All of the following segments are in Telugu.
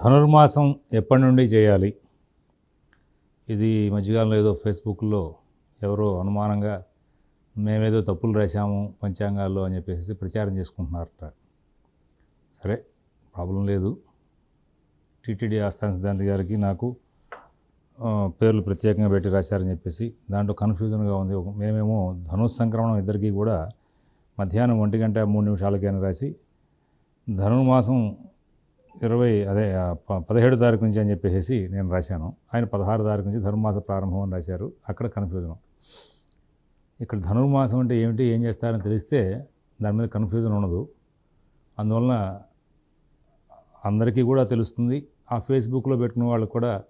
ధనుర్మాసం ఎప్పటి నుండి చేయాలి? ఇది మధ్యకాలంలో ఏదో ఫేస్బుక్లో ఎవరో అనుమానంగా మేమేదో తప్పులు రాశాము పంచాంగాల్లో అని చెప్పేసి ప్రచారం చేసుకుంటున్నారట. సరే ప్రాబ్లం లేదు. టీటీడీ ఆస్థాన సిద్ధాంతి గారికి నాకు పేర్లు ప్రత్యేకంగా పెట్టి రాశారని చెప్పేసి దాంట్లో కన్ఫ్యూజన్గా ఉంది. మేమేమో ధనుస్ సంక్రమణం ఇద్దరికీ కూడా మధ్యాహ్నం ఒంటి గంట మూడు నిమిషాలకైనా రాసి ధనుర్మాసం ఇరవై అదే ప- పదిహేడు తారీఖు నుంచి అని చెప్పేసి నేను రాశాను. ఆయన పదహారు తారీఖు నుంచి ధనుర్మాస ప్రారంభం అని రాశారు. అక్కడ కన్ఫ్యూజన్. ఇక్కడ ధనుర్మాసం అంటే ఏమిటి ఏం చేస్తారని తెలిస్తే దాని మీద కన్ఫ్యూజన్ ఉండదు. అందువలన అందరికీ కూడా తెలుస్తుంది. ఆ ఫేస్బుక్లో పెట్టుకున్న వాళ్ళకు కూడా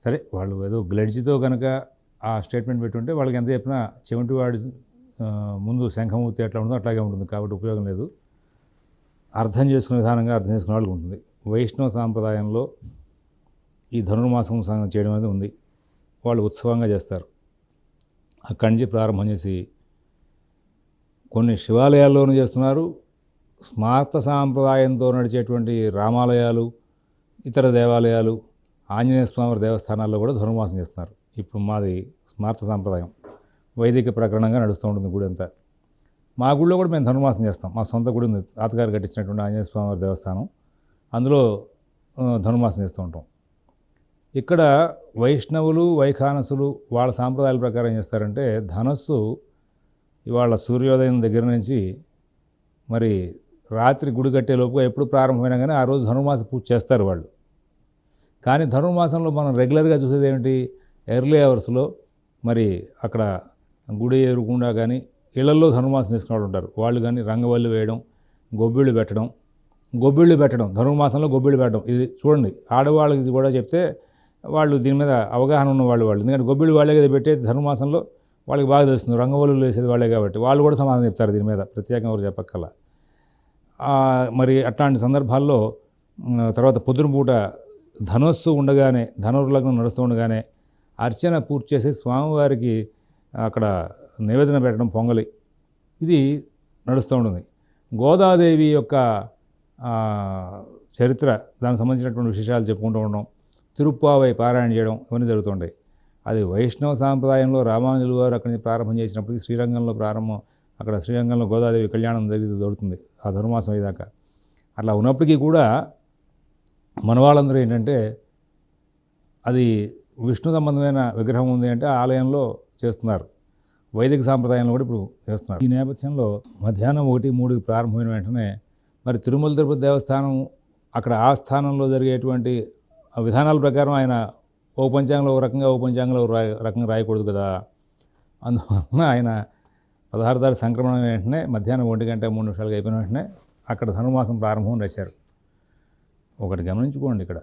సరే వాళ్ళు ఏదో గ్లడ్జితో కనుక ఆ స్టేట్మెంట్ పెట్టుంటే వాళ్ళకి ఎంత చెప్పినా చెవిటి వాడి ముందు శంఖమూర్తి ఎట్లా ఉంటుందో అట్లాగే ఉంటుంది. కాబట్టి ఉపయోగం లేదు. అర్థం చేసుకునే విధానంగా అర్థం చేసుకునే వాళ్ళకి ఉంటుంది. వైష్ణవ సాంప్రదాయంలో ఈ ధనుర్మాసం చేయడం అనేది ఉంది. వాళ్ళు ఉత్సవంగా చేస్తారు. అక్కడి నుంచి ప్రారంభం చేసి కొన్ని శివాలయాల్లోనూ చేస్తున్నారు. స్మార్త సాంప్రదాయంతో నడిచేటువంటి రామాలయాలు ఇతర దేవాలయాలు ఆంజనేయ స్వామి దేవస్థానాల్లో కూడా ధనుర్మాసం చేస్తున్నారు. ఇప్పుడు మాది స్మార్త సాంప్రదాయం. వైదిక ప్రకరణంగా నడుస్తూ ఉంటుంది గుడి అంతా. మా గుడిలో కూడా మేము ధనుర్మాసం చేస్తాం. మా సొంత గుడి ఉంది. తాతగారు కట్టించినటువంటి ఆంజనేయ స్వామివారి దేవస్థానం. అందులో ధనుర్మాసం చేస్తూ ఉంటాం. ఇక్కడ వైష్ణవులు వైఖానసులు వాళ్ళ సాంప్రదాయాల ప్రకారం ఏం చేస్తారంటే ధనస్సు ఇవాళ సూర్యోదయం దగ్గర నుంచి మరి రాత్రి గుడి కట్టే లోపు ఎప్పుడు ప్రారంభమైనా కానీ ఆ రోజు ధనుర్మాస పూజ చేస్తారు వాళ్ళు. కానీ ధనుర్మాసంలో మనం రెగ్యులర్గా చూసేది ఏమిటి? ఎర్లీ అవర్స్లో మరి అక్కడ గుడి ఎదురుకుండా కానీ ఇళ్ళలో ధనుర్మాసం చేసుకున్నవాడు ఉంటారు. వాళ్ళు కానీ రంగవల్లి వేయడం గొబ్బిళ్ళు పెట్టడం గొబ్బిళ్ళు పెట్టడం ధనుర్మాసంలో గొబ్బిళ్ళు పెట్టడం ఇది చూడండి. ఆడవాళ్ళకి కూడా చెప్తే వాళ్ళు దీని మీద అవగాహన ఉన్న వాళ్ళు. వాళ్ళు ఎందుకంటే గొబ్బిళ్ళు వాళ్ళే కదా పెట్టేది ధనుర్మాసంలో వాళ్ళకి బాగా తెలుస్తుంది. రంగవల్లులు వేసేది వాళ్ళే కాబట్టి. వాళ్ళు కూడా సమాధానం చెప్తారు దీని మీద ప్రత్యేకంగా ఎవరు చెప్పక్కల మరి అట్లాంటి సందర్భాల్లో తర్వాత పొద్దునపూట ధనుస్సు ఉండగానే ధనుర్లగ్నం నడుస్తూ ఉండగానే అర్చన పూర్తి చేసి స్వామివారికి అక్కడ నివేదన పెట్టడం పొంగలి. ఇది నడుస్తూ ఉంటుంది. గోదాదేవి యొక్క చరిత్ర దానికి సంబంధించినటువంటి విశేషాలు చెప్పుకుంటూ ఉండడం తిరుప్పావై పారాయణ చేయడం ఇవన్నీ జరుగుతుంటాయి. అది వైష్ణవ సాంప్రదాయంలో రామానుజులు వారు అక్కడి నుంచి ప్రారంభం చేసినప్పటికీ శ్రీరంగంలో ప్రారంభం అక్కడ శ్రీరంగంలో గోదాదేవి కళ్యాణం జరిగి దొరుకుతుంది ఆ ధనుర్మాసం అయ్యేదాకా. అట్లా ఉన్నప్పటికీ కూడా మన వాళ్ళందరూ ఏంటంటే అది విష్ణు సంబంధమైన విగ్రహం ఉంది అంటే ఆలయంలో చేస్తున్నారు. వైదిక సాంప్రదాయంలో కూడా ఇప్పుడు చేస్తున్నారు ఈ నేపథ్యంలో మధ్యాహ్నం ఒకటి మూడుకి ప్రారంభమైన వెంటనే మరి తిరుమల తిరుపతి దేవస్థానం అక్కడ ఆ స్థానంలో జరిగేటువంటి విధానాల ప్రకారం ఆయన ఓ పంచాంగంలో ఒక రకంగా ఓ పంచాంగంలో ఒక రా- రకంగా రాయకూడదు కదా. అందువలన ఆయన పదహారు తారీఖు సంక్రమణ వెంటనే మధ్యాహ్నం ఒంటి గంట మూడు నిమిషాలకు అయిపోయిన వెంటనే అక్కడ ధనుమాసం ప్రారంభం రాశారు. ఒకటి గమనించుకోండి ఇక్కడ.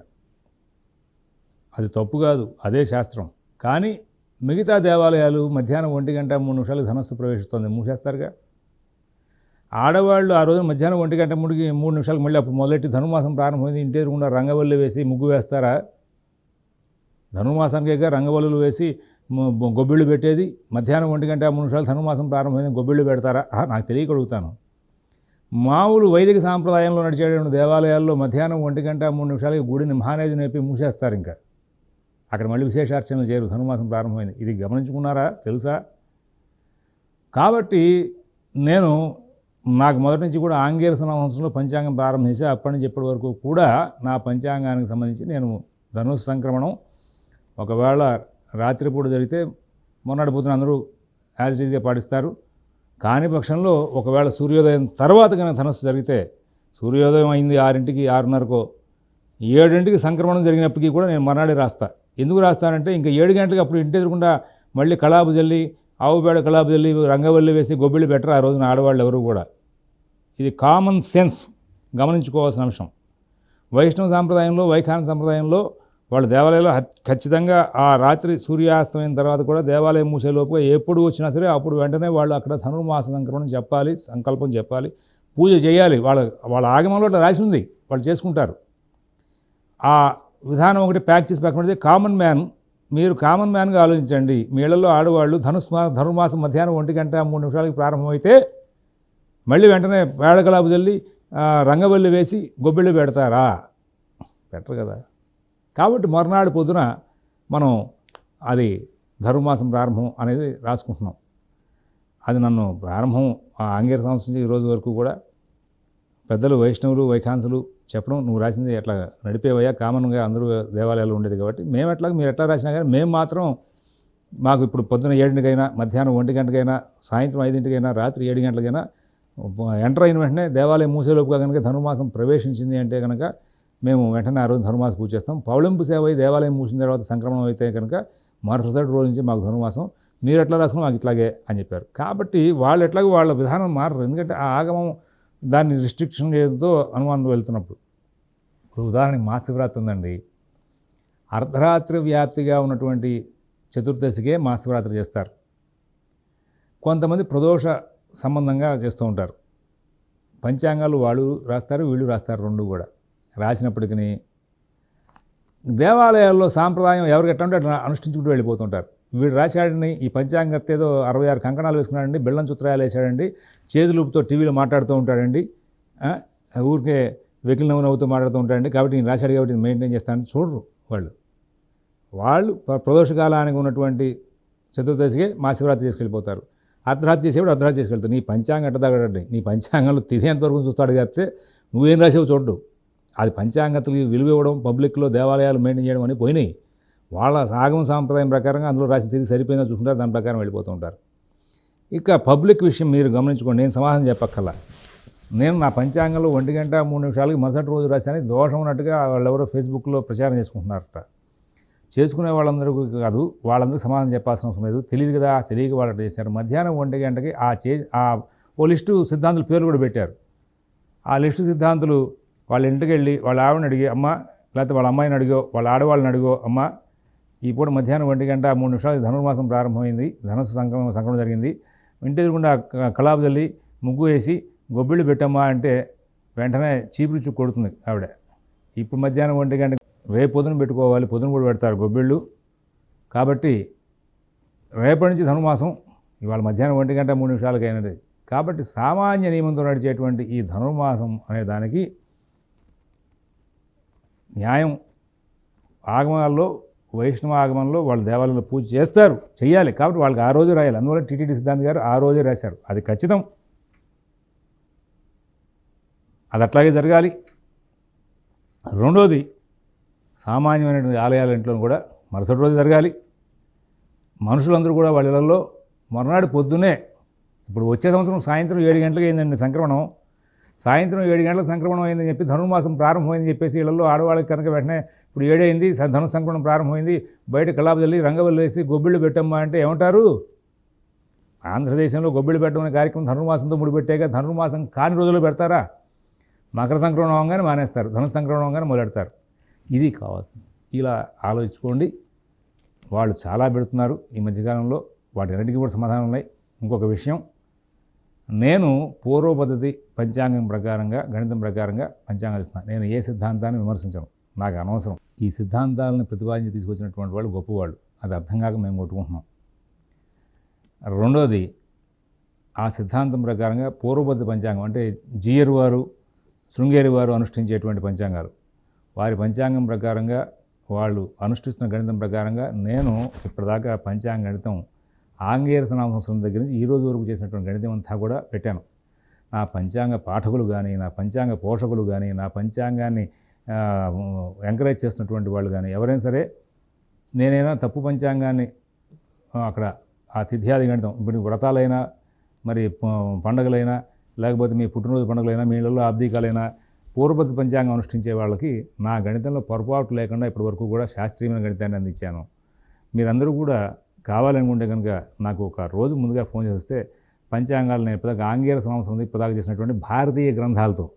అది తప్పు కాదు అదే శాస్త్రం. కానీ మిగతా దేవాలయాలు మధ్యాహ్నం ఒంటి గంట మూడు నిమిషాలు ధనస్సు ప్రవేశిస్తుంది. మూసేస్తారుగా? ఆడవాళ్ళు ఆ రోజు మధ్యాహ్నం ఒంటి గంట మూడుకి మూడు నిమిషాలు మళ్ళీ అప్పుడు మొదలెట్టి ధనుమాసం ప్రారంభమైంది. ఇంటి కూడా రంగవల్లు వేసి ముగ్గు వేస్తారా? ధనుర్మాసానికే రంగవల్లులు వేసి గొబ్బిళ్ళు పెట్టేది. మధ్యాహ్నం ఒంటి గంట మూడు నిమిషాలు ధనుర్మాసం ప్రారంభమైంది. గొబ్బిళ్ళు పెడతారా? నాకు తెలియకడుగుతాను. మామూలు వైదిక సాంప్రదాయంలో నడిచేటువంటి దేవాలయాల్లో మధ్యాహ్నం ఒంటి గంట మూడు నిమిషాలకి గుడిని మహానేది నేపి మూసేస్తారు ఇంకా అక్కడ మళ్ళీ విశేషార్చనలు చేరు ధనుమాసం ప్రారంభమైంది. ఇది గమనించుకున్నారా? తెలుసా? కాబట్టి నేను నాకు మొదటి నుంచి కూడా ఆంగేర సంవత్సరంలో పంచాంగం ప్రారంభించి అప్పటి నుంచి ఇప్పటి వరకు కూడా నా పంచాంగానికి సంబంధించి నేను ధనుసు సంక్రమణం ఒకవేళ రాత్రిపూట జరిగితే మొన్నటి పొద్దున అందరూ యాజ్ ఈజ్గా పాటిస్తారు. కాని పక్షంలో ఒకవేళ సూర్యోదయం తర్వాత కనుక ధనస్సు జరిగితే సూర్యోదయం అయింది ఆరింటికి ఆరున్నరకో ఏడింటికి సంక్రమణం జరిగినప్పటికీ కూడా నేను మర్నాడే రాస్తా. ఎందుకు రాస్తానంటే ఇంకా ఏడు గంటలకు అప్పుడు ఇంటి ఎదురకుండా మళ్ళీ కళాపు జల్లి ఆవుపేడ కళాపు జల్లి రంగవల్లి వేసి గొబ్బిళ్ళు పెట్టరు ఆ రోజున ఆడవాళ్ళు ఎవరు కూడా. ఇది కామన్ సెన్స్ గమనించుకోవాల్సిన అంశం. వైష్ణవ సాంప్రదాయంలో వైఖాన సంప్రదాయంలో వాళ్ళ దేవాలయంలో ఖచ్చితంగా ఆ రాత్రి సూర్యాస్తమైన తర్వాత కూడా దేవాలయం మూసేలోపు ఎప్పుడు వచ్చినా సరే అప్పుడు వెంటనే వాళ్ళు అక్కడ ధనుర్మాస సంక్రమణం చెప్పాలి సంకల్పం చెప్పాలి పూజ చేయాలి. వాళ్ళ వాళ్ళ ఆగమంలో రాసి ఉంది. వాళ్ళు చేసుకుంటారు. ఆ విధానం ఒకటి ప్యాక్ చేసి పక్కన పెడితే కామన్ మ్యాన్ మీరు కామన్ మ్యాన్గా ఆలోచించండి. మీళ్ళల్లో ఆడవాళ్ళు ధనుస్మా ధనుర్మాసం మధ్యాహ్నం ఒంటి గంట మూడు నిమిషాలకి ప్రారంభమైతే మళ్ళీ వెంటనే వేళకలాపు చల్లి రంగవల్లి వేసి గొబ్బిళ్ళు పెడతారా? పెట్టరు కదా. కాబట్టి మర్నాడు పొద్దున మనం అది ధర్మమాసం ప్రారంభం అనేది రాసుకుంటున్నాం. అది నన్ను ప్రారంభం ఆ ఆంగేర సంవత్సరం నుంచి ఈ రోజు వరకు కూడా పెద్దలు వైష్ణవులు వైఖాన్సులు చెప్పడం నువ్వు రాసింది ఎట్లా నడిపేవయ్యా? కామన్గా అందరూ దేవాలయాలు ఉండేది కాబట్టి మేము ఎట్లా మీరు ఎట్లా రాసినా కానీ మేము మాత్రం మాకు ఇప్పుడు పొద్దున ఏడింటికైనా మధ్యాహ్నం ఒంటి గంటకైనా సాయంత్రం ఐదింటికైనా రాత్రి ఏడు గంటలకైనా ఎంటర్ అయిన వెంటనే దేవాలయం మూసేలోపుగా కనుక ధనుర్మాసం ప్రవేశించింది అంటే కనుక మేము వెంటనే ఆ రోజు ధనుర్మాసం పూజ చేస్తాం. పౌళింపు సేవ అయి దేవాలయం మూసిన తర్వాత సంక్రమణం అయితే కనుక మరుసటి రోజు నుంచి మాకు ధనుర్మాసం మీరు ఎట్లా రాసుకున్నా మాకు ఇట్లాగే అని చెప్పారు. కాబట్టి వాళ్ళు ఎట్లాగో వాళ్ళ విధానం మారరు. ఎందుకంటే ఆ ఆగమం దాన్ని రిస్ట్రిక్షన్ చేయడంతో అనుమానం వెళ్తున్నప్పుడు. ఇప్పుడు ఉదాహరణకి మహాశివరాత్రి ఉందండి. అర్ధరాత్రి వ్యాప్తిగా ఉన్నటువంటి చతుర్దశికే మహాశివరాత్రి చేస్తారు. కొంతమంది ప్రదోష సంబంధంగా చేస్తూ ఉంటారు. పంచాంగాలు వాళ్ళు రాస్తారు వీళ్ళు రాస్తారు రెండు కూడా. రాసినప్పటికీ దేవాలయాల్లో సాంప్రదాయం ఎవరికి ఎట్లా ఉంటే అట్లా అనుష్ఠించుకుంటూ వెళ్ళిపోతుంటారు వీడు రాశాడని ఈ పంచాంగత ఏదో అరవై ఆరు కంకణాలు వేసుకున్నాడండి బెల్లం చుత్రాయాలు వేసాడండి చేతులుపుతో టీవీలో మాట్లాడుతూ ఉంటాడండి ఊరికే వెకిలి నవ్వు నవ్వుతూ మాట్లాడుతూ ఉంటాడండి కాబట్టి నేను రాశాడు కాబట్టి మెయింటైన్ చేస్తానని చూడరు వాళ్ళు. వాళ్ళు ప్రదోషకాలానికి ఉన్నటువంటి చతుర్దశికి మాశివరాత్రి చేసుకెళ్ళిపోతారు. అర్ధరాత్రి చేసేవాడు అర్ధరాత్రి చేసుకెళ్తాడు. నీ పంచాంగం ఎట్ట తగ్గడండి నీ పంచాంగంలో తినేంతవరకు చూస్తాడు కాబట్టి నువ్వేం రాసేవు చూడ్డు. అది పంచాంగతకి విలువ ఇవ్వడం పబ్లిక్లో దేవాలయాలు మెయింటైన్ చేయడం అని పోయినాయి. వాళ్ళ సాగం సాంప్రదాయం ప్రకారంగా అందులో రాసిన తిరిగి సరిపోయిందో చూసుకుంటారు దాని ప్రకారం వెళ్ళిపోతూ ఉంటారు. ఇక పబ్లిక్ విషయం మీరు గమనించుకోండి నేను సమాధానం చెప్పక్కర్లా. నేను నా పంచాంగంలో ఒంటి గంట మూడు నిమిషాలకి మరుసటి రోజు రాశాను దోషం ఉన్నట్టుగా వాళ్ళెవరో ఫేస్బుక్లో ప్రచారం చేసుకుంటున్నారట. చేసుకునే వాళ్ళందరికీ కాదు వాళ్ళందరికీ సమాధానం చెప్పాల్సిన అవసరం లేదు. తెలియదు కదా తెలియక వాళ్ళు చేశారు. మధ్యాహ్నం ఒంటి గంటకి ఆ చే ఆ ఓ లిస్టు సిద్ధాంతులు పేర్లు కూడా పెట్టారు. ఆ లిస్టు సిద్ధాంతులు వాళ్ళ ఇంటికి వెళ్ళి వాళ్ళ ఆవిడని అడిగి అమ్మ లేకపోతే వాళ్ళ అమ్మాయిని అడిగో వాళ్ళ ఆడవాళ్ళని అడిగో అమ్మ ఈ పూట మధ్యాహ్నం ఒంటి గంట మూడు నిమిషాలు ధనుర్మాసం ప్రారంభమైంది. ధనుసు సంక్రమం సంక్రమణ జరిగింది. ఇంటి ఎదురుగుండా క- తల్లి ముగ్గు వేసి గొబ్బిళ్ళు పెట్టమ్మా అంటే వెంటనే చీపురుచు కొడుతుంది ఆవిడ. ఇప్పుడు మధ్యాహ్నం ఒంటి గంట రేపు పొద్దున పెట్టుకోవాలి. పొద్దున కూడా పెడతారు గొబ్బిళ్ళు. కాబట్టి రేపటి నుంచి ధనుర్మాసం ఇవాళ మధ్యాహ్నం ఒంటి గంట మూడు నిమిషాలకి అయినది. కాబట్టి సామాన్య నియమంతో నడిచేటువంటి ఈ ధనుర్మాసం అనే దానికి న్యాయం ఆగమాల్లో వైష్ణవ ఆగమంలో వాళ్ళు దేవాలయంలో పూజ చేస్తారు చేయాలి కాబట్టి వాళ్ళకి ఆ రోజు రాయాలి. అందువల్ల టీటీడీ సిద్ధాంత్ గారు ఆ రోజే రాశారు. అది ఖచ్చితం. అది అట్లాగే జరగాలి. రెండోది సామాన్యమైనటువంటి ఆలయాల ఇంట్లో కూడా మరుసటి రోజు జరగాలి. మనుషులందరూ కూడా వాళ్ళ ఇళ్ళలో మరునాడు పొద్దునే ఇప్పుడు వచ్చే సంవత్సరం సాయంత్రం ఏడు గంటలకు అయిందండి సంక్రమణం. సాయంత్రం ఏడు గంటల సంక్రమణం అయిందని చెప్పి ధనుర్మాసం ప్రారంభమైందని చెప్పేసి ఇళ్ళలో ఆడవాళ్ళకి కనుక వెంటనే ఇప్పుడు ఏడైంది స- ధను సంక్రమణం ప్రారంభమైంది బయట కలాపు జల్లి రంగవల్లి వేసి గొబ్బిళ్ళు పెట్టమ్మా అంటే ఏమంటారు? ఆంధ్రదేశంలో గొబ్బిళ్ళు పెట్టడం కార్యక్రమం ధనుర్మాసంతో ముడిపెట్టాక ధనుర్మాసం కాని రోజుల్లో పెడతారా? మకర సంక్రమణం అవగానే మానేస్తారు ధను సంక్రమణం అవగానే మొదలెడతారు. ఇది కావాల్సింది. ఇలా ఆలోచించుకోండి. వాళ్ళు చాలా పెడుతున్నారు ఈ మధ్యకాలంలో. వాటి కూడా సమాధానం ఉన్నాయి. ఇంకొక విషయం నేను పూర్వ పద్ధతి పంచాంగం ప్రకారంగా గణితం ప్రకారంగా పంచాంగాలు ఇస్తున్నాను. నేను ఏ సిద్ధాంతాన్ని విమర్శించను. నాకు అనవసరం. ఈ సిద్ధాంతాలను ప్రతిపాదించి తీసుకొచ్చినటువంటి వాళ్ళు గొప్పవాళ్ళు. అది అర్థం కాక మేము కొట్టుకుంటున్నాం. రెండోది ఆ సిద్ధాంతం ప్రకారంగా పూర్వపద్ధతి పంచాంగం అంటే జీయర్ వారు శృంగేరి వారు అనుష్ఠించేటువంటి పంచాంగాలు. వారి పంచాంగం ప్రకారంగా వాళ్ళు అనుష్ఠిస్తున్న గణితం ప్రకారంగా నేను ఇప్పటిదాకా పంచాంగ గణితం ఆంగేర సంవత్సరం దగ్గర నుంచి ఈ రోజు వరకు చేసినటువంటి గణితం అంతా కూడా పెట్టాను. నా పంచాంగ పాఠకులు కానీ నా పంచాంగ పోషకులు కానీ నా పంచాంగాన్ని ఎంకరేజ్ చేస్తున్నటువంటి వాళ్ళు కానీ ఎవరైనా సరే నేనైనా తప్పు పంచాంగాన్ని అక్కడ ఆ తిథ్యాది గణితం ఇప్పుడు వ్రతాలైనా మరి పండగలైనా లేకపోతే మీ పుట్టినరోజు పండుగలైనా మీ ఇళ్ళలో ఆబ్దికాలైనా పూర్వపతి పంచాంగం అనుష్ఠించే వాళ్ళకి నా గణితంలో పొరపాటు లేకుండా ఇప్పటివరకు కూడా శాస్త్రీయమైన గణితాన్ని అందించాను. మీరందరూ కూడా కావాలనుకుంటే కనుక నాకు ఒక రోజు ముందుగా ఫోన్ చేస్తే పంచాంగాలు నేను ఇప్పుడు ఆంగేర సంవత్సరం ఉంది ఇప్పటిదాకా చేసినటువంటి భారతీయ గ్రంథాలతో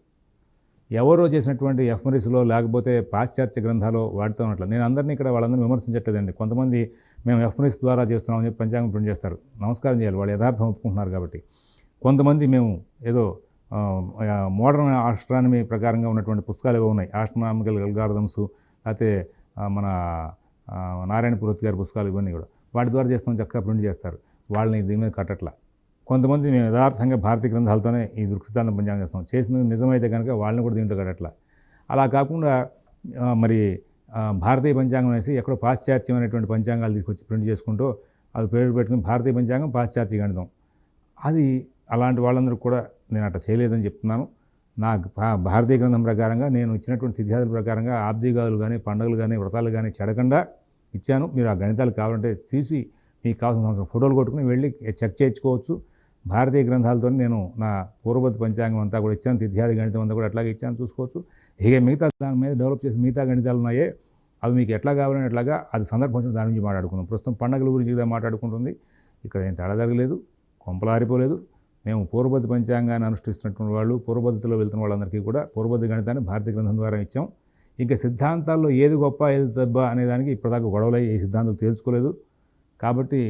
ఎవరో చేసినటువంటి ఎఫ్మరీస్లో లేకపోతే పాశ్చాత్య గ్రంథాలు వాడుతూ ఉన్నట్లు. నేను అందరినీ ఇక్కడ వాళ్ళందరినీ విమర్శించట్లేదండి. కొంతమంది మేము ఎఫ్మరీస్ ద్వారా చేస్తున్నామని చెప్పి పంచాంగం ప్రింట్ చేస్తారు. నమస్కారం చేయాలి. వాళ్ళు యథార్థం ఒప్పుకుంటున్నారు కాబట్టి. కొంతమంది మేము ఏదో మోడర్న్ ఆస్ట్రానమీ ప్రకారంగా ఉన్నటువంటి పుస్తకాలు ఏవో ఉన్నాయి. ఆస్ట్రానామికల్ అల్గారిథమ్స్ లేకపోతే మన నారాయణ పురోహిత్ గారి పుస్తకాలు ఇవన్నీ కూడా. వాటి ద్వారా చేస్తాం చక్కగా ప్రింట్ చేస్తారు. వాళ్ళని దీని మీద కట్టట్లా. కొంతమంది మేము యథార్థంగా భారతీయ గ్రంథాలతోనే ఈ దృక్సిద్ధాంతం పంచాంగం చేస్తాం. చేసిన నిజమైతే కనుక వాళ్ళని కూడా దీంట్లో కట్టట్లా. అలా కాకుండా మరి భారతీయ పంచాంగం అనేసి ఎక్కడో పాశ్చాత్యమైనటువంటి పంచాంగాలు తీసుకొచ్చి ప్రింట్ చేసుకుంటూ అది పేరు పెట్టుకుని భారతీయ పంచాంగం పాశ్చాత్య గణితం. అది అలాంటి వాళ్ళందరూ కూడా నేను అట్లా చేయలేదని చెప్తున్నాను. నా భా- భారతీయ గ్రంథం ప్రకారంగా నేను ఇచ్చినటువంటి తిథ్యాదుల ప్రకారంగా ఆబ్దిగాలు కానీ పండుగలు కానీ వ్రతాలు కానీ చెడకుండా ఇచ్చాను. మీరు ఆ గణితాలు కావాలంటే తీసి మీకు కావాల్సిన సంవత్సరం ఫోటోలు కొట్టుకుని వెళ్ళి చెక్ చేయించుకోవచ్చు. భారతీయ గ్రంథాలతో నేను నా పూర్వపతి పంచాంగం అంతా కూడా ఇచ్చాను. తిథ్యాది గణితం అంతా కూడా అట్లాగే ఇచ్చాను చూసుకోవచ్చు. ఇక మిగతా దాని మీద డెవలప్ చేసి మిగతా గణితాలు ఉన్నాయే అవి మీకు ఎట్లా కావాలని ఎట్లాగా అది సందర్భం వచ్చిన దాని నుంచి మాట్లాడుకుందాం. ప్రస్తుతం పండగల గురించి కదా మాట్లాడుకుంటుంది. ఇక్కడ ఏం తేడా జరగలేదు. కొంపలారిపోలేదు మేము పూర్వపతి పంచాంగాన్ని అనుష్ఠిస్తున్నటువంటి వాళ్ళు పూర్వబద్ధతిలో వెళ్తున్న వాళ్ళందరికీ కూడా పూర్వపతి గణితాన్ని భారతీయ గ్రంథం ద్వారా ఇచ్చాం. ఇంకా సిద్ధాంతాల్లో ఏది గొప్ప ఏది దెబ్బ అనే దానికి ఇప్పటిదాకా గొడవలై ఏ సిద్ధాంతాలు తేల్చుకోలేదు. కాబట్టి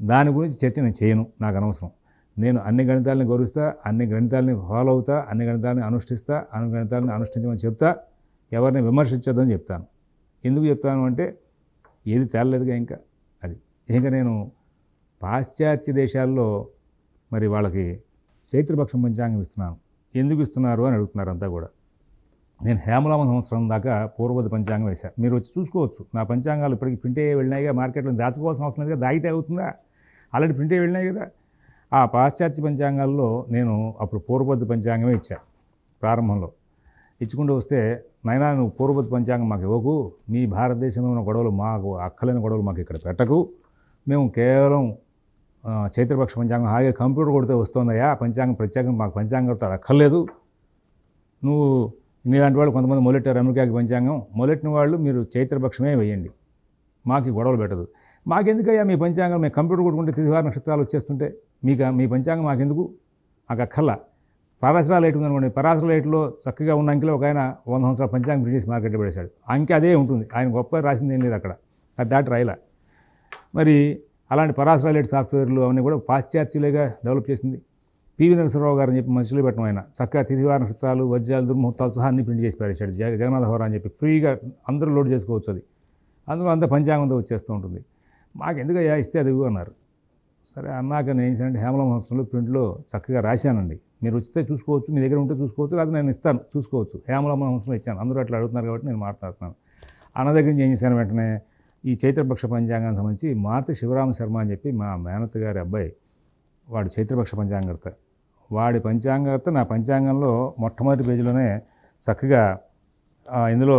దాని గురించి చర్చ నేను చేయను నాకు అనవసరం. నేను అన్ని గణితాలని గౌరవిస్తా అన్ని గణితాలని ఫాలో అవుతా అన్ని గణితాలని అనుష్ఠిస్తా అన్ని గణితాలని అనుష్ఠించమని చెప్తా ఎవరిని విమర్శించద్దని చెప్తాను. ఎందుకు చెప్తాను అంటే ఏది తేలలేదుగా ఇంకా అది. ఇంకా నేను పాశ్చాత్య దేశాల్లో మరి వాళ్ళకి చైత్రపక్షం పంచాంగం ఇస్తున్నాను. ఎందుకు ఇస్తున్నారు అని అడుగుతున్నారు అంతా కూడా. నేను హేమలామ సంవత్సరం దాకా పూర్వబద్ధ పంచాంగం వేశాను మీరు వచ్చి చూసుకోవచ్చు. నా పంచాంగాలు ఇప్పటికి ప్రింటే వెళ్ళినాయిగా మార్కెట్లో దాచుకోవాల్సిన అవసరం లేదుగా దాగితే అవుతుందా? ఆల్రెడీ ప్రింటే వెళ్ళినాయి కదా. ఆ పాశ్చాత్య పంచాంగాల్లో నేను అప్పుడు పూర్వబద్ధ పంచాంగమే ఇచ్చాను ప్రారంభంలో. ఇచ్చుకుంటూ వస్తే నైనా నువ్వు పూర్వబద్ధ పంచాంగం మాకు ఇవ్వకు. మీ భారతదేశంలో ఉన్న గొడవలు మాకు అక్కలేని గొడవలు మాకు ఇక్కడ పెట్టకు. మేము కేవలం చైత్రపక్ష పంచాంగం హాయిగా కంప్యూటర్ కొడితే వస్తుందయ్యా. పంచాంగం ప్రత్యేకంగా మాకు పంచాంగంతో అక్కర్లేదు. నువ్వు నీలాంటి వాళ్ళు కొంతమంది మొదలెట్టారు అమెరికాకి పంచాంగం. మొదలెట్టిన వాళ్ళు మీరు చైత్రపక్షమే వేయండి. మాకు గొడవలు పెట్టదు. మాకెందుకయ్యా మీ పంచాంగం? మేము కంప్యూటర్ కొట్టుకుంటే తిదివార నక్షత్రాలు వచ్చేస్తుంటే మీకు మీ పంచాంగం మాకెందుకు? మాకు అక్కర్లా. పరాశరా లైట్ ఉందనుకోండి పరాశర లైట్లో చక్కగా ఉన్న అంకెలో ఒక ఆయన వంద సంవత్సరాల పంచాంగం ప్రింట్ చేసి మార్కెట్లో పడేశాడు అంకె అదే ఉంటుంది. ఆయన గొప్ప రాసింది ఏం లేదు అక్కడ. అది దాటి రాయలా. మరి అలాంటి పరాశర లైట్ సాఫ్ట్వేర్లు అవన్నీ కూడా పాశ్చాత్యులేగా డెవలప్ చేసింది. పివి నరసింహరావు గారు అని చెప్పి మనుషులు పెట్టడం ఆయన. చక్కగా తిథివార నక్షత్రాలు వజ్రాలు దుర్ముహూర్తాలు సహా అన్ని ప్రింట్ చేసి పారేశాడు జగ జగన్నాథ హోరా అని చెప్పి ఫ్రీగా అందరూ లోడ్ చేసుకోవచ్చు అది. అందులో అంత పంచాంగంతో వచ్చేస్తూ ఉంటుంది. మాకు ఎందుకు ఇస్తే అది అన్నారు. సరే అన్నాక నేను ఏం చేశానంటే హేమల సంవత్సరంలో ప్రింట్లో చక్కగా రాశానండి. మీరు వచ్చితే చూసుకోవచ్చు మీ దగ్గర ఉంటే చూసుకోవచ్చు లేదా నేను ఇస్తాను చూసుకోవచ్చు. హేమల సంవత్సరం ఇచ్చాను. అందరూ అట్లా అడుగుతున్నారు కాబట్టి నేను మాట్లాడుతున్నాను. అన్న దగ్గర నుంచి ఏం చేశాను వెంటనే ఈ చైత్రపక్ష పంచాంగానికి సంబంధించి మారుతి శివరామ శర్మ అని చెప్పి మా మేనత్ గారి అబ్బాయి వాడు చైత్రపక్ష పంచాంగర్త వాడి పంచాంగర్త నా పంచాంగంలో మొట్టమొదటి పేజీలోనే చక్కగా ఇందులో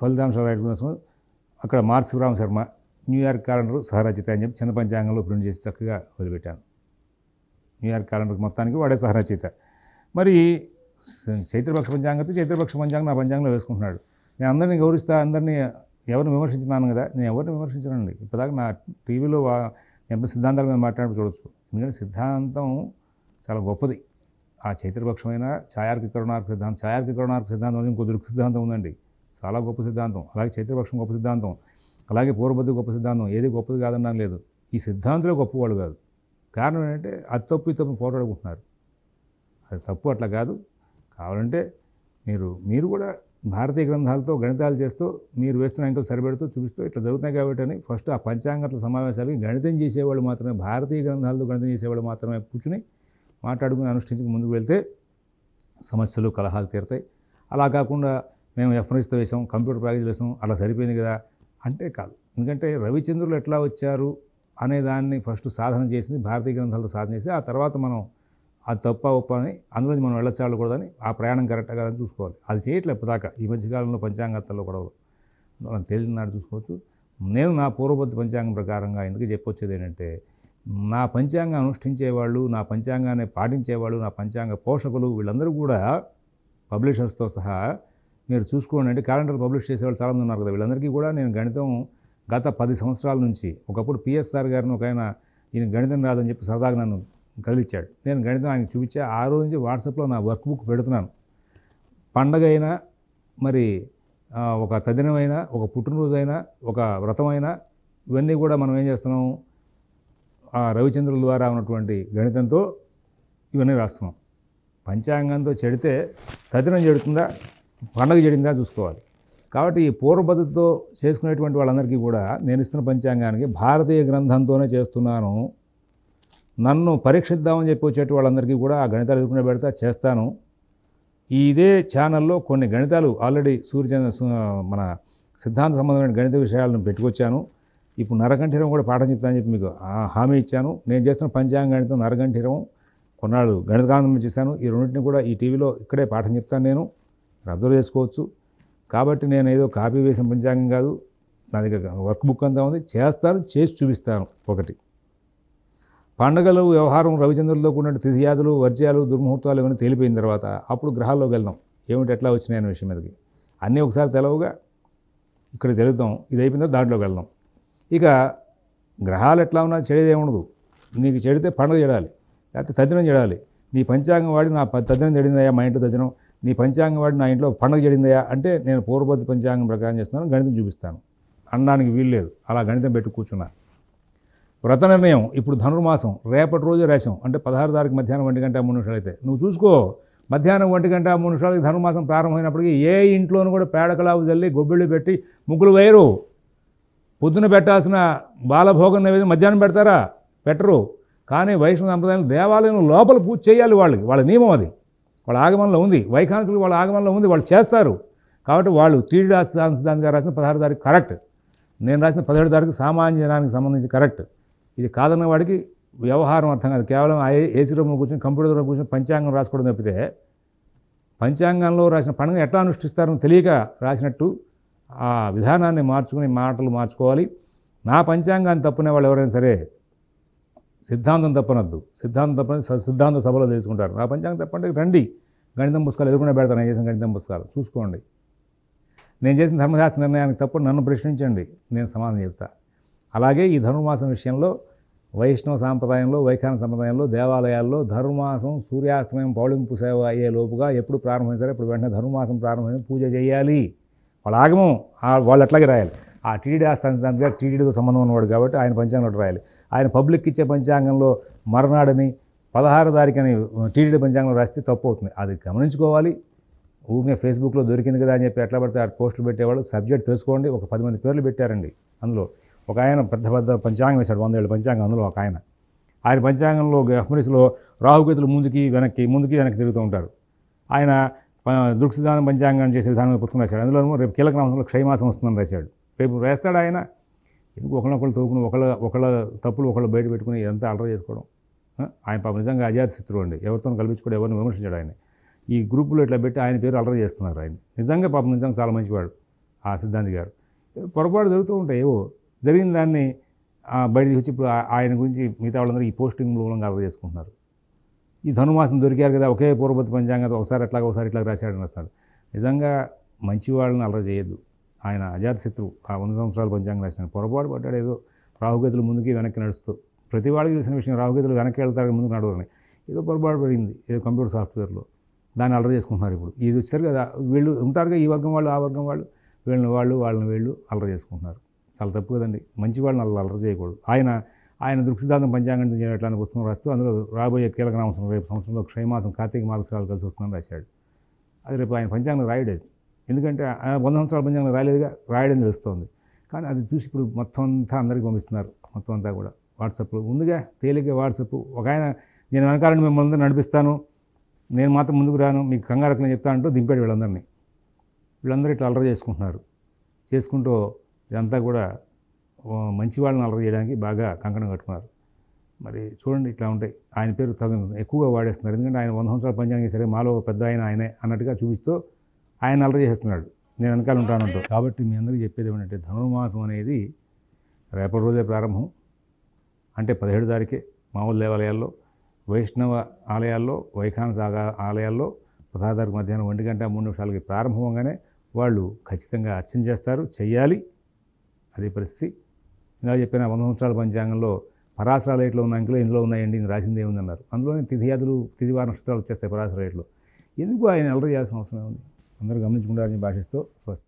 ఫలితాంశాలు రాయడం కోసం అక్కడ Maruti Shivarama Sharma New York calendar సహరచిత అని చెప్పి చిన్న పంచాంగంలో ప్రింట్ చేసి చక్కగా వదిలిపెట్టాను. న్యూయార్క్ క్యాలెండర్ మొత్తానికి వాడే సహరచిత. మరి చైత్రపక్ష పంచాంగత చైత్రపక్ష పంచాంగం నా పంచాంగంలో వేసుకుంటున్నాడు. నేను అందరినీ గౌరవిస్తా అందరినీ ఎవరిని విమర్శించినాను కదా నేను ఎవరిని విమర్శించనండి. ఇప్పటిదాకా నా టీవీలో ఎంపీ సిద్ధాంతాల మీద మాట్లాడి చూడొచ్చు. ఎందుకంటే సిద్ధాంతం చాలా గొప్పది. ఆ చైత్రపక్షమైన ఛాయార్క కరుణార్క సిద్ధాంతం ఛాయార్క కరుణార్క సిద్ధాంతం అనేది ఇంకో దొరుకు సిద్ధాంతం ఉందండి. చాలా గొప్ప సిద్ధాంతం. అలాగే చైత్రపక్షం గొప్ప సిద్ధాంతం. అలాగే పూర్వబద్ధి గొప్ప సిద్ధాంతం ఏది గొప్పది కాదన్నా లేదు. ఈ సిద్ధాంతులే గొప్పవాళ్ళు కాదు. కారణం ఏంటంటే అది తప్పు తప్పు పోరాడుకుంటున్నారు. అది తప్పు అట్లా కాదు. కావాలంటే మీరు మీరు కూడా భారతీయ గ్రంథాలతో గణితాలు చేస్తూ మీరు వేస్తున్న అంకెలు సరిపెడుతూ చూపిస్తూ ఇట్లా జరుగుతున్నాయి కాబట్టి అని ఫస్ట్ ఆ పంచాంగత సమావేశాలకి గణితం చేసేవాళ్ళు మాత్రమే భారతీయ గ్రంథాలతో గణితం చేసేవాళ్ళు మాత్రమే కూర్చుని మాట్లాడుకుని అనుష్ఠించుకు ముందుకు వెళ్తే సమస్యలు కలహాలు తీరుతాయి. అలా కాకుండా మేము ఎఫ్ఎన్ఎస్తో వేసాం కంప్యూటర్ ప్యాకేజీలు వేసాం అలా సరిపోయింది కదా అంటే కాదు. ఎందుకంటే రవిచంద్రులు ఎట్లా వచ్చారు అనే దాన్ని ఫస్ట్ సాధన చేసింది భారతీయ గ్రంథాలతో సాధన చేసి ఆ తర్వాత మనం అది తప్ప ఒప్ప అని అందులో మనం వెళ్ళచాలకూడదని ఆ ప్రయాణం కరెక్ట్ కాదని చూసుకోవాలి. అది చేయట్లేదు దాకా ఈ మధ్యకాలంలో పంచాంగత్తల్లో గొడవలు మనం తేలినాడు చూసుకోవచ్చు. నేను నా పూర్వపతి పంచాంగం ప్రకారంగా ఎందుకు చెప్పొచ్చేది ఏంటంటే నా పంచాంగం అనుష్ఠించేవాళ్ళు నా పంచాంగాన్ని పాటించేవాళ్ళు నా పంచాంగ పోషకులు వీళ్ళందరూ కూడా పబ్లిషర్స్తో సహా మీరు చూసుకోండి. అంటే క్యాలెండర్ పబ్లిష్ చేసేవాళ్ళు చాలామంది ఉన్నారు కదా. వీళ్ళందరికీ కూడా నేను గణితం గత పది సంవత్సరాల నుంచి ఒకప్పుడు పిఎస్ఆర్ గారిని ఒక ఆయన ఈయన గణితం రాదని చెప్పి సరదాగా నన్ను కదిలిచ్చాడు. నేను గణితం ఆయనకు చూపించా. ఆ రోజు నుంచి వాట్సాప్లో నా వర్క్ బుక్ పెడుతున్నాను. పండగ అయినా మరి ఒక తదినమైనా ఒక పుట్టినరోజైనా ఒక వ్రతమైనా ఇవన్నీ కూడా మనం ఏం చేస్తున్నాం? ఆ రవిచంద్రుల ద్వారా ఉన్నటువంటి గణితంతో ఇవన్నీ రాస్తున్నాం. పంచాంగంతో చెడితే తదినం చెడుతుందా పండగ జరిగిందా చూసుకోవాలి. కాబట్టి ఈ పూర్వపద్ధతితో చేసుకునేటువంటి వాళ్ళందరికీ కూడా నేను ఇస్తున్న పంచాంగానికి భారతీయ గ్రంథంతోనే చేస్తున్నాను. నన్ను పరీక్షిద్దామని చెప్పి వచ్చేటి వాళ్ళందరికీ కూడా ఆ గణితాలు ఎదుర్కొనే పెడతా చేస్తాను. ఇదే ఛానల్లో కొన్ని గణితాలు ఆల్రెడీ సూర్యచంద్ర మన సిద్ధాంత సంబంధమైన గణిత విషయాలను పెట్టుకొచ్చాను. ఇప్పుడు నరకంఠీరం కూడా పాఠం చెప్తానని చెప్పి మీకు హామీ ఇచ్చాను. నేను చేస్తున్న పంచాంగ గణితం నరకంఠీరం కొన్నాళ్ళు గణితకాంతం చేశాను. ఈ రెండింటిని కూడా ఈ టీవీలో ఇక్కడే పాఠం చెప్తాను నేను. మీరు అబ్జర్వ్ చేసుకోవచ్చు. కాబట్టి నేను ఏదో కాపీ వేసిన పంచాంగం కాదు. నా దగ్గర వర్క్ బుక్ అంతా ఉంది. చేస్తాను చేసి చూపిస్తాను ఒకటి. పండగలు వ్యవహారం రవిచంద్రులతో కూడిన తిథియాదులు వర్జ్యాలు దుర్ముహూర్తాలు ఇవన్నీ తేలిపోయిన తర్వాత అప్పుడు గ్రహాల్లోకి వెళ్దాం. ఏమిటి ఎట్లా వచ్చినాయి అనే విషయం మీదకి. అన్నీ ఒకసారి తెలవుగా ఇక్కడ తెలుద్దాం. ఇది అయిపోయిన తర్వాత దాంట్లోకి వెళ్దాం. ఇక గ్రహాలు ఎట్లా ఉన్నా చెడేదే ఉండదు నీకు చెడితే పండుగ చెడాలి. లేకపోతే తద్దినం చెడాలి. నీ పంచాంగం వాడి నా తద్దినం చెడిందయ్యా మా ఇంట్లో తద్దినం. నీ పంచాంగం వాడి నా ఇంట్లో పండుగ జరిగిందయా అంటే నేను పూర్వపతి పంచాంగం ప్రకారం చేస్తున్నాను గణితం చూపిస్తాను. అనడానికి వీలు లేదు. అలా గణితం పెట్టి కూర్చున్నా. వ్రత నిర్ణయం ఇప్పుడు ధనుర్మాసం రేపటి రోజు రాశాం అంటే పదహారు తారీఖు మధ్యాహ్నం ఒంటి గంట మూడు నిమిషాలు అయితే. నువ్వు చూసుకో మధ్యాహ్నం ఒంటి గంట మూడు నిమిషాలకి ధనుర్మాసం ప్రారంభమైనప్పటికీ ఏ ఇంట్లోనూ కూడా పేడకలావు చల్లి గొబ్బిళ్ళు పెట్టి ముగ్గులు వేయరు. పొద్దున పెట్టాల్సిన బాలభోగం నైవేద్యం మధ్యాహ్నం పెడతారా? పెట్టరు. కానీ వైష్ణవ సంప్రదాయం దేవాలయం లోపల పూజ చేయాలి వాళ్ళకి. వాళ్ళ నియమం అది. వాళ్ళ ఆగమనంలో ఉంది. వైఖానసులు వాళ్ళ ఆగమనంలో ఉంది. వాళ్ళు చేస్తారు. కాబట్టి వాళ్ళు టీడీ దానికి రాసిన పదహారు తారీఖు కరెక్ట్. నేను రాసిన పదిహేడు తారీఖు సామాన్య జనానికి సంబంధించి కరెక్ట్. ఇది కాదన్న వాడికి వ్యవహారం అర్థం కాదు. కేవలం ఆ ఏసీ రూమ్లో కూర్చొని కంప్యూటర్ రూమ్లో కూర్చొని పంచాంగం రాసుకోవడం తప్పితే పంచాంగంలో రాసిన పండుగ ఎట్లా అనుష్ఠిస్తారని తెలియక రాసినట్టు ఆ విధానాన్ని మార్చుకుని మాటలు మార్చుకోవాలి. నా పంచాంగాన్ని తప్పునే వాళ్ళు ఎవరైనా సరే సిద్ధాంతం తప్పనద్దు. సిద్ధాంతం తప్పని స- సిద్ధాంత సభలో తెలుసుకుంటారు. నా పంచాంగం తప్పంటే రండి. గణితం పుస్తకాలు ఎదుర్కొనే పెడతాను. నేను చేసిన గణితం పుస్తకాలు? చూసుకోండి. నేను చేసిన ధర్మశాస్త్ర నిర్ణయానికి తప్పు నన్ను ప్రశ్నించండి. నేను సమాధానం చెప్తా. అలాగే ఈ ధనుర్మాసం విషయంలో వైష్ణవ సాంప్రదాయంలో వైఖాన సంప్రదాయంలో దేవాలయాల్లో ధర్మాసం సూర్యాస్తమయం పౌళింపు సేవ అయ్యే లోపుగా ఎప్పుడు ప్రారంభమైనా సరే ఇప్పుడు వెంటనే ధర్మాసం ప్రారంభమైన పూజ చేయాలి. వాళ్ళ ఆగమం వాళ్ళు అట్లాగే రాయాలి. ఆ టీడీ ఆస్థానం దగ్గర టీడీతో సంబంధం ఉన్నవాడు కాబట్టి ఆయన పంచాంగంలో రాయాలి. ఆయన పబ్లిక్ ఇచ్చే పంచాంగంలో మరనాడని పదహారు తారీఖుని టీడీ పంచాంగంలో రాస్తే తప్పు అవుతుంది. అది గమనించుకోవాలి. ఊరికే ఫేస్బుక్లో దొరికింది కదా అని చెప్పి ఎట్లా పడితే ఆ పోస్టులు పెట్టేవాళ్ళు. సబ్జెక్ట్ తెలుసుకోండి. ఒక పది మంది పేర్లు పెట్టారండి అందులో. ఒక ఆయన పెద్ద పెద్ద పంచాంగం వేశాడు వందేళ్ళ పంచాంగం అందులో ఒక ఆయన. ఆయన పంచాంగంలో గహ్మరిస్లో రాహుకేతులు ముందుకి వెనక్కి ముందుకి వెనక్కి తిరుగుతూ ఉంటారు. ఆయన ప- దృక్సిద్ధానం పంచాంగం చేసే విధానం పుస్తకం రాశాడు. అందులో రేపు కీలక మాసంలో క్షయమాసం వస్తుందని రాశాడు. రేపు వేస్తాడు ఆయన. ఎందుకు ఒకళ్ళొకళ్ళు తోకుని ఒకళ్ళ ఒకళ్ళ తప్పులు ఒకళ్ళు బయట పెట్టుకుని ఇదంతా అలర చేసుకోవడం? ఆయన పాప నిజంగా అజాత శత్రువు అండి. ఎవరితో కల్పించుకోవడం ఎవరిని విమర్శించాడు ఆయన. ఈ గ్రూపులో ఇట్లా పెట్టి ఆయన పేరు అలర చేస్తున్నారు ఆయన. నిజంగా పాపం నిజంగా చాలా మంచివాడు ఆ సిద్ధాంతి గారు. పొరపాటు జరుగుతూ ఉంటాయి. ఏవో జరిగిన దాన్ని ఆ, బయటికి వచ్చి ఇప్పుడు ఆయన గురించి మిగతా వాళ్ళందరూ ఈ పోస్టింగ్ మూలంగా అలర చేసుకుంటున్నారు. ఈ ధనుమాసం దొరికారు కదా ఒకే పూర్వపతి పంచాంగం ఒకసారి అట్లాగా ఒకసారి ఇట్లా రాశాడని వస్తాడు. నిజంగా మంచి వాళ్ళని అలర చేయొద్దు. ఆయన అజాతశత్రువు ఆ వంద సంవత్సరాలు పంచాంగం రాసిన పొరపాటు పడ్డాడు ఏదో రాహుగతులు ముందుకి వెనక్కి నడుస్తూ. ప్రతి వాడికి తెలిసిన విషయం రాహుగతులు వెనక్కి వెళ్తారు ముందుకు నడవరని ఏదో పొరపాటు పడింది ఏదో కంప్యూటర్ సాఫ్ట్వేర్లో. దాన్ని అలర్ చేసుకుంటున్నారు ఇప్పుడు. ఇది వచ్చారు కదా వీళ్ళు ఉంటారుగా ఈ వర్గం వాళ్ళు ఆ వర్గం వాళ్ళు. వీళ్ళని వాళ్ళు వాళ్ళని వీళ్ళు అలర చేసుకుంటున్నారు. చాలా తప్పు కదండి. మంచి వాళ్ళని అలా అలర చేయకూడదు. ఆయన ఆయన దృక్సిద్ధాంతం పంచాంగం చేయట్లని పుస్తకం రాస్తూ అందులో రాబోయే కీలక నామసం రేపు సంవత్సరంలో క్షయమాసం కార్తీక మాసరాలు కలిసి వస్తుందని రాశాడు. అది రేపు ఆయన పంచాంగం రాయడేది ఎందుకంటే ఆ వంద సంవత్సరాల పంచాంగం రాలేదుగా రాయడం తెలుస్తోంది. కానీ అది చూసి ఇప్పుడు మొత్తం అంతా అందరికీ పంపిస్తున్నారు. మొత్తం అంతా కూడా వాట్సాప్లో ముందుగా తేలిక వాట్సాప్ ఒక ఆయన నేను వెనకాలని మిమ్మల్ని నడిపిస్తాను. నేను మాత్రం ముందుకు రాను. మీకు కంగారకులని చెప్తా అంటూ దింపాడు వీళ్ళందరినీ. వీళ్ళందరూ ఇట్లా అలర చేసుకుంటున్నారు. చేసుకుంటూ ఇదంతా కూడా మంచి వాళ్ళని అలర చేయడానికి బాగా కంకణం కట్టుకున్నారు. మరి చూడండి ఇట్లా ఉంటాయి ఆయన పేరు తగ ఎక్కువగా వాడేస్తున్నారు. ఎందుకంటే ఆయన వంద సంవత్సరాల పంచాంగం చేశాడు మాలో పెద్ద ఆయన ఆయనే అన్నట్టుగా చూపిస్తూ ఆయన అలర చేస్తున్నాడు. నేను వెనకాల ఉంటానంటూ. కాబట్టి మీ అందరికీ చెప్పేది ఏమంటే ధనుర్మాసం అనేది రేపటి రోజే ప్రారంభం. అంటే పదిహేడు తారీఖే మామూలు దేవాలయాల్లో వైష్ణవ ఆలయాల్లో వైఖాన సాగా ఆలయాల్లో పదహారు తారీఖు మధ్యాహ్నం ఒంటి గంట మూడు నిమిషాలకి ప్రారంభంగానే వాళ్ళు ఖచ్చితంగా అర్చన చేస్తారు. చెయ్యాలి. అదే పరిస్థితి. ఇలా చెప్పిన వంద సంవత్సరాల పంచాంగంలో రేట్లో ఉన్న అంకెలు ఇందులో ఉన్నాయండి ఇది రాసింది ఏముందన్నారు. అందులోనే తిథియాదులు తిథివార నక్షత్రాలు వచ్చేస్తాయి పరాశర రేట్లో. ఎందుకు ఆయన అలరి చేయాల్సిన అవసరం ఉంది అందరూ గమనించుకుంటారని భాషిస్తూ స్వస్తి